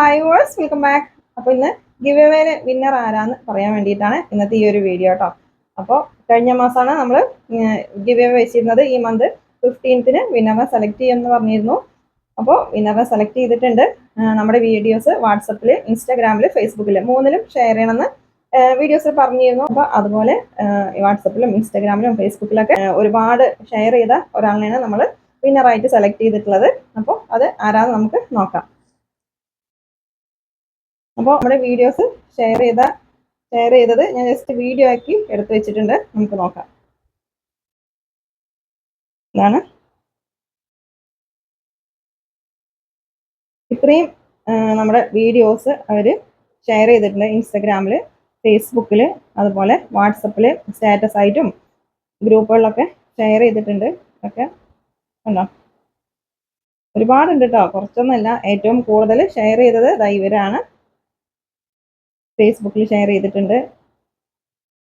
Hi verse welcome back അപ്പോൾ ഇന്ന് give എവേന് winner ആരാന്ന് പറയാൻ വേണ്ടിയിട്ടാണ് ഇന്നത്തെ ഈ ഒരു വീഡിയോ കേട്ടോ അപ്പോൾ കഴിഞ്ഞ മാസമാണ് നമ്മൾ ഗിവ് എവേ വെച്ചിരുന്നത്. ഈ മന്ത് ഫിഫ്റ്റീൻത്തിന് വിന്നറെ സെലക്ട് ചെയ്യുമെന്ന് പറഞ്ഞിരുന്നു. അപ്പോൾ വിന്നറെ സെലക്ട് ചെയ്തിട്ടുണ്ട്. നമ്മുടെ വീഡിയോസ് വാട്സപ്പിൽ ഇൻസ്റ്റാഗ്രാമിൽ ഫേസ്ബുക്കിൽ മൂന്നിലും ഷെയർ ചെയ്യണമെന്ന് വീഡിയോസിൽ പറഞ്ഞിരുന്നു. അപ്പോൾ അതുപോലെ വാട്സപ്പിലും ഇൻസ്റ്റാഗ്രാമിലും ഫേസ്ബുക്കിലൊക്കെ ഒരുപാട് ഷെയർ ചെയ്ത ഒരാളിനെയാണ് നമ്മൾ വിന്നറായിട്ട് സെലക്ട് ചെയ്തിട്ടുള്ളത്. അപ്പോൾ അത് ആരാന്ന് നമുക്ക് നോക്കാം. അപ്പോൾ നമ്മുടെ വീഡിയോസ് ഷെയർ ചെയ്ത ഷെയർ ചെയ്തത് ഞാൻ ജസ്റ്റ് വീഡിയോ ആക്കി എടുത്തു വെച്ചിട്ടുണ്ട്. നമുക്ക് നോക്കാം. ഇതാണ്. ഇത്രയും നമ്മുടെ വീഡിയോസ് അവർ ഷെയർ ചെയ്തിട്ടുണ്ട് ഇൻസ്റ്റഗ്രാമിൽ ഫേസ്ബുക്കിൽ അതുപോലെ വാട്സപ്പിൽ സ്റ്റാറ്റസ് ആയിട്ടും ഗ്രൂപ്പുകളിലൊക്കെ ഷെയർ ചെയ്തിട്ടുണ്ട്. ഒക്കെ ഉണ്ടോ ഒരുപാടുണ്ട് കേട്ടോ കുറച്ചൊന്നുമല്ല ഏറ്റവും കൂടുതൽ ഷെയർ ചെയ്തത് ദൈവരാണ് ഫേസ്ബുക്കിൽ ഷെയർ ചെയ്തിട്ടുണ്ട്.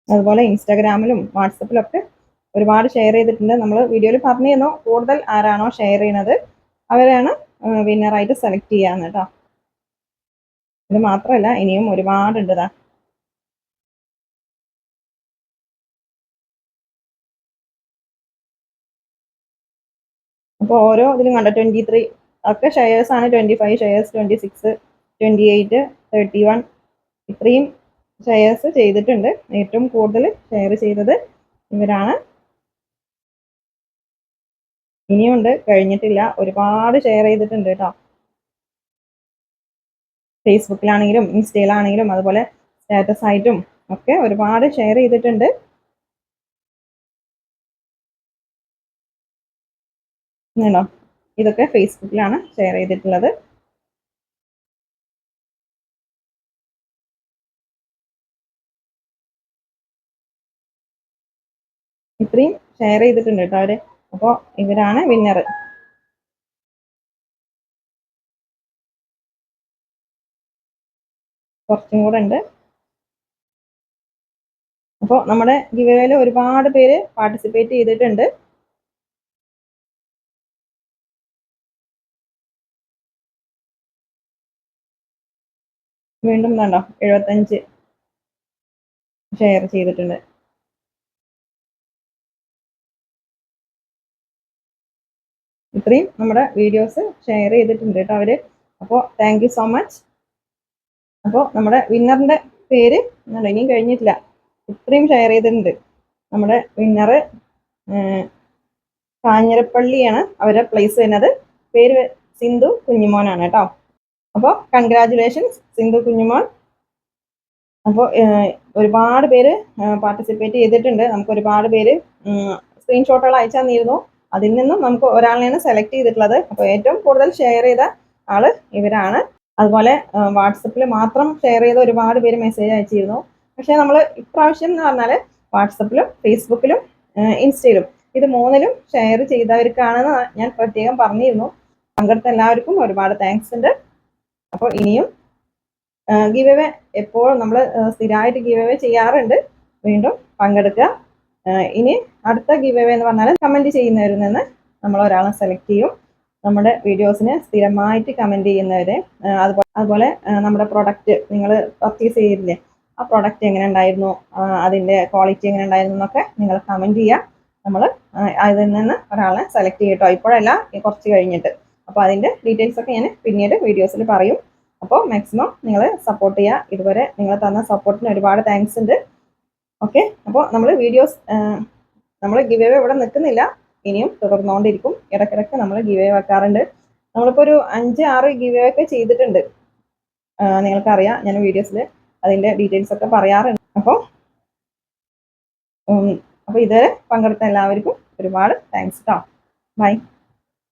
അതുപോലെ ഇൻസ്റ്റാഗ്രാമിലും വാട്സപ്പിലൊക്കെ ഒരുപാട് ഷെയർ ചെയ്തിട്ടുണ്ട്. നമ്മൾ വീഡിയോയിൽ പറഞ്ഞിരുന്നു കൂടുതൽ ആരാണോ ഷെയർ ചെയ്യുന്നത് അവരാണ് വിന്നറായിട്ട് സെലക്ട് ചെയ്യാന്ന് കേട്ടോ ഇത് മാത്രമല്ല ഇനിയും ഒരുപാടുണ്ട് ഇതാ അപ്പോൾ ഓരോ ഇതിലും കണ്ട? ട്വന്റി ത്രീ ഒക്കെ ഷെയർസ് ആണ്. Twenty five shares twenty six twenty eight thirty one ഇത്രയും ഷെയർസ് ചെയ്തിട്ടുണ്ട്. ഏറ്റവും കൂടുതൽ ഷെയർ ചെയ്തത് ഇവരാണ്. ഇനിയുണ്ട്. കഴിഞ്ഞിട്ടില്ല. ഒരുപാട് ഷെയർ ചെയ്തിട്ടുണ്ട് കേട്ടോ. ഫേസ്ബുക്കിലാണെങ്കിലും ഇൻസ്റ്റയിലാണെങ്കിലും അതുപോലെ സ്റ്റാറ്റസ് ആയിട്ടും ഒക്കെ ഒരുപാട് ഷെയർ ചെയ്തിട്ടുണ്ട്. ഇതൊക്കെ ഫേസ്ബുക്കിലാണ് ഷെയർ ചെയ്തിട്ടുള്ളത്. ഇത്രയും ഷെയർ ചെയ്തിട്ടുണ്ട് കേട്ടോ അവർ. അപ്പോൾ ഇവരാണ് വിന്നർ കുറച്ചും കൂടെ ഉണ്ട്. അപ്പോൾ നമ്മുടെ ഗിവേയിൽ ഒരുപാട് പേര് പാർട്ടിസിപ്പേറ്റ് ചെയ്തിട്ടുണ്ട്. വീണ്ടും കണ്ടോ എഴുപത്തഞ്ച് ഷെയർ ചെയ്തിട്ടുണ്ട്. ഇത്രയും നമ്മുടെ വീഡിയോസ് ഷെയർ ചെയ്തിട്ടുണ്ട് കേട്ടോ അവർ. അപ്പോൾ താങ്ക് സോ മച്ച് അപ്പോൾ നമ്മുടെ വിന്നറിന്റെ പേര് ഇനിയും കഴിഞ്ഞിട്ടില്ല. ഇത്രയും ഷെയർ ചെയ്തിട്ടുണ്ട്. നമ്മുടെ വിന്നറ് കാഞ്ഞിരപ്പള്ളിയാണ് അവരെ പ്ലേസ് വരുന്നത്. പേര് സിന്ധു കുഞ്ഞുമോനാണ് കേട്ടോ. അപ്പോൾ കൺഗ്രാചുലേഷൻസ് സിന്ധു കുഞ്ഞുമോൻ. അപ്പോൾ ഒരുപാട് പേര് പാർട്ടിസിപ്പേറ്റ് ചെയ്തിട്ടുണ്ട്. നമുക്ക് ഒരുപാട് പേര് സ്ക്രീൻഷോട്ടുകൾ അയച്ചു തന്നിരുന്നു. അതിൽ നിന്നും നമുക്ക് ഒരാളെയാണ് സെലക്ട് ചെയ്തിട്ടുള്ളത്. അപ്പോൾ ഏറ്റവും കൂടുതൽ ഷെയർ ചെയ്ത ആൾ ഇവരാണ്. അതുപോലെ വാട്സപ്പിൽ മാത്രം ഷെയർ ചെയ്ത ഒരുപാട് പേര് മെസ്സേജ് അയച്ചിരുന്നു. പക്ഷേ നമ്മൾ ഇപ്രാവശ്യം എന്ന് പറഞ്ഞാൽ വാട്സപ്പിലും ഫേസ്ബുക്കിലും ഇൻസ്റ്റയിലും ഇത് മൂന്നിലും ഷെയർ ചെയ്തവർക്കാണെന്ന് ഞാൻ പ്രത്യേകം പറഞ്ഞിരുന്നു. പങ്കെടുത്ത എല്ലാവർക്കും ഒരുപാട് താങ്ക്സ് ഉണ്ട്. അപ്പോൾ ഇനിയും ഗീവ് എപ്പോഴും നമ്മൾ സ്ഥിരമായിട്ട് ഗീവ് ചെയ്യാറുണ്ട്. വീണ്ടും പങ്കെടുക്കുക. ഇനി അടുത്ത ഗീവ് അവേ എന്ന് പറഞ്ഞാൽ കമന്റ് ചെയ്യുന്നവരിൽ നിന്ന് നമ്മൾ ഒരാളെ സെലക്ട് ചെയ്യും. നമ്മുടെ വീഡിയോസിന് സ്ഥിരമായിട്ട് കമന്റ് ചെയ്യുന്നവരെ അതുപോലെ അതുപോലെ നമ്മുടെ പ്രൊഡക്റ്റ് നിങ്ങൾ പർച്ചേസ് ചെയ്തില്ലേ ആ പ്രൊഡക്റ്റ് എങ്ങനെ ഉണ്ടായിരുന്നു അതിന്റെ ക്വാളിറ്റി എങ്ങനെ ഉണ്ടായിരുന്നു എന്നൊക്കെ നിങ്ങൾ കമന്റ് ചെയ്യുക നമ്മൾ അതിൽ നിന്ന് ഒരാളെ സെലക്ട് ചെയ്യട്ടോ. ഇപ്പോഴല്ല കുറച്ച് കഴിഞ്ഞിട്ട്. അപ്പോൾ അതിന്റെ ഡീറ്റെയിൽസ് ഒക്കെ ഞാൻ പിന്നീട് വീഡിയോസിൽ പറയും. അപ്പോൾ മാക്സിമം നിങ്ങൾ സപ്പോർട്ട് ചെയ്യുക ഇതുവരെ നിങ്ങൾ തന്ന സപ്പോർട്ടിന് ഒരുപാട് താങ്ക്സ് ഉണ്ട്. ഓക്കെ? അപ്പോൾ നമ്മൾ വീഡിയോസ് നമ്മൾ ഗിവ് എവേ ഇവിടെ നിൽക്കുന്നില്ല. ഇനിയും തുടർന്നുകൊണ്ടിരിക്കും. ഇടയ്ക്കിടയ്ക്ക് നമ്മൾ ഗിവ് എ വെക്കാറുണ്ട്. നമ്മളിപ്പോൾ ഒരു അഞ്ച് ആറ് ഗിവ് എ ഒക്കെ ചെയ്തിട്ടുണ്ട്. നിങ്ങൾക്കറിയാം ഞാൻ വീഡിയോസിൽ അതിന്റെ ഡീറ്റെയിൽസ് ഒക്കെ പറയാറുണ്ട്. അപ്പോൾ അപ്പോൾ ഇതുവരെ പങ്കെടുത്ത എല്ലാവർക്കും ഒരുപാട് താങ്ക്സ് കേട്ടോ ബൈ.